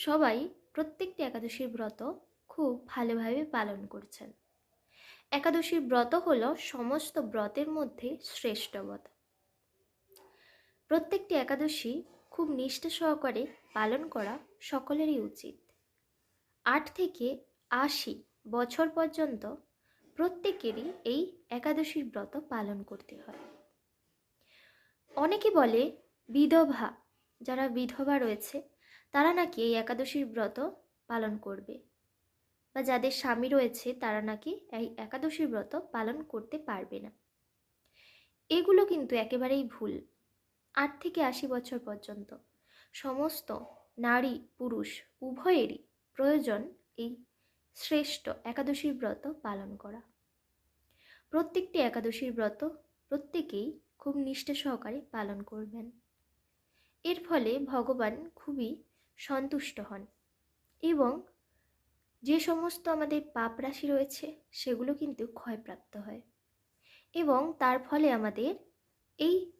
সবাই প্রত্যেকটি একাদশীর ব্রত খুব ভালোভাবে পালন করছেন। একাদশীর ব্রত হলো সমস্ত ব্রতের মধ্যে শ্রেষ্ঠ ব্রত। প্রত্যেকটি একাদশী খুব নিষ্ঠা সহকারে পালন করা সকলেরই উচিত। আট থেকে আশি বছর পর্যন্ত প্রত্যেকেরই এই একাদশীর ব্রত পালন করতে হয়। অনেকে বলে বিধবা, যারা বিধবা রয়েছে তারা নাকি এই একাদশীর ব্রত পালন করবে? বা যাদের স্বামী রয়েছে, তারা নাকি এই একাদশীর ব্রত পালন করতে পারবে না? এগুলো কিন্তু একেবারেই ভুল। আট থেকে আশি বছর পর্যন্ত সমস্ত নারী, পুরুষ, উভয়েরই প্রয়োজন এই শ্রেষ্ঠ একাদশীর ব্রত পালন করা। প্রত্যেকটি একাদশীর ব্রত প্রত্যেকেই খুব নিষ্ঠা সহকারে পালন করবেন। এর ফলে ভগবান খুবই সন্তুষ্ট হন। এবং যে সমস্ত আমাদের পাপ রাশি রয়েছে, সেগুলো কিন্তু ক্ষয়প্রাপ্ত হয়। এবং তার ফলে আমাদের এই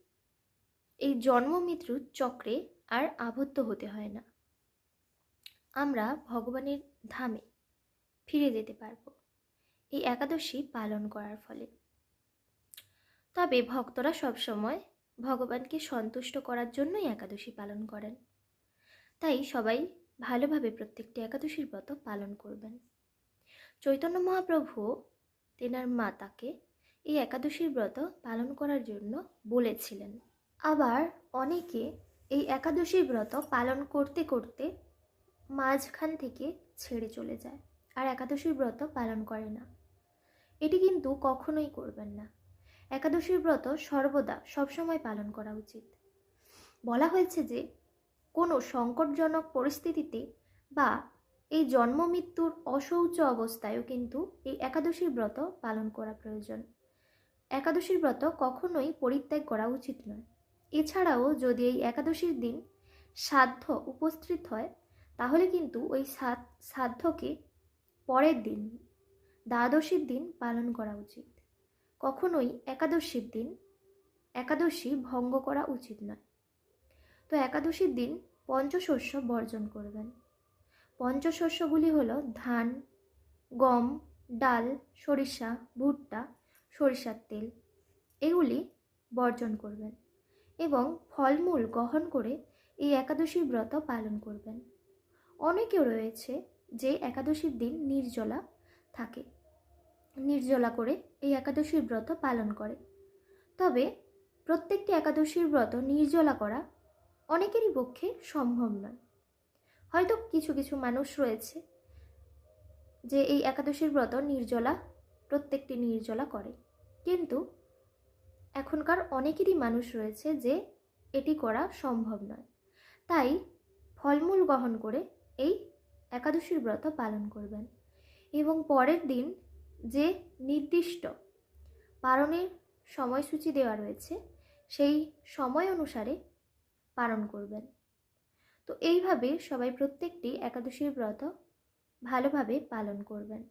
এই জন্ম মৃত্যুর চক্রে আর আবদ্ধ হতে হয় না। আমরা ভগবানের ধামে ফিরে যেতে পারব। এই একাদশী পালন করার ফলে। তবে ভক্তরা সবসময় ভগবানকে সন্তুষ্ট করার জন্যই একাদশী পালন করেন। তাই সবাই ভালোভাবে প্রত্যেকটি একাদশীর ব্রত পালন করবেন। চৈতন্য মহাপ্রভু তেনার মাতাকে এই একাদশীর ব্রত পালন করার জন্য বলেছিলেন। আবার অনেকে এই একাদশীর ব্রত পালন করতে করতে মাঝখান থেকে ছেড়ে চলে যায় আর একাদশীর ব্রত পালন করে না। এটি কিন্তু কখনোই করবেন না। একাদশীর ব্রত সর্বদা সবসময় পালন করা উচিত। বলা হয়েছে যে কোনো সংকটজনক পরিস্থিতিতে বা এই জন্ম মৃত্যুর অশৌচ অবস্থায়ও কিন্তু এই একাদশীর ব্রত পালন করা প্রয়োজন। একাদশীর ব্রত কখনোই পরিত্যাগ করা উচিত নয়। এছাড়াও যদি এই একাদশীর দিন সাধ্য উপস্থিত হয়, তাহলে কিন্তু ওই সাধ্যকে পরের দিন, দ্বাদশীর দিন পালন করা উচিত। কখনোই একাদশীর দিন, একাদশী ভঙ্গ করা উচিত নয়। তো একাদশীর দিন পঞ্চশস্য বর্জন করবেন। পঞ্চশস্যগুলি হলো ধান, গম, ডাল, সরিষা, ভুট্টা, সরিষার তেল। এগুলি বর্জন করবেন এবং ফলমূল গ্রহণ করে এই একাদশীর ব্রত পালন করবেন। অনেকেও রয়েছে যে একাদশীর দিন নির্জলা থাকে, নির্জলা করে এই একাদশীর ব্রত পালন করে। তবে প্রত্যেকটি একাদশীর ব্রত নির্জলা করা অনেকেরই পক্ষে সম্ভব নয়। হয়তো কিছু কিছু মানুষ রয়েছে যে এই একাদশীর ব্রত নির্জলা, প্রত্যেকটি নির্জলা করে। কিন্তু এখনকার অনেকেরই মানুষ রয়েছে যে এটি করা সম্ভব নয়। তাই ফলমূল গ্রহণ করে এই একাদশীর ব্রত পালন করবেন। এবং পরের দিন যে নির্দিষ্ট পালনের সময়সূচি দেওয়া রয়েছে, সেই সময় অনুসারে পালন করবেন। তো এইভাবে সবাই প্রত্যেকটি একাদশীর ব্রত ভালোভাবে পালন করবেন।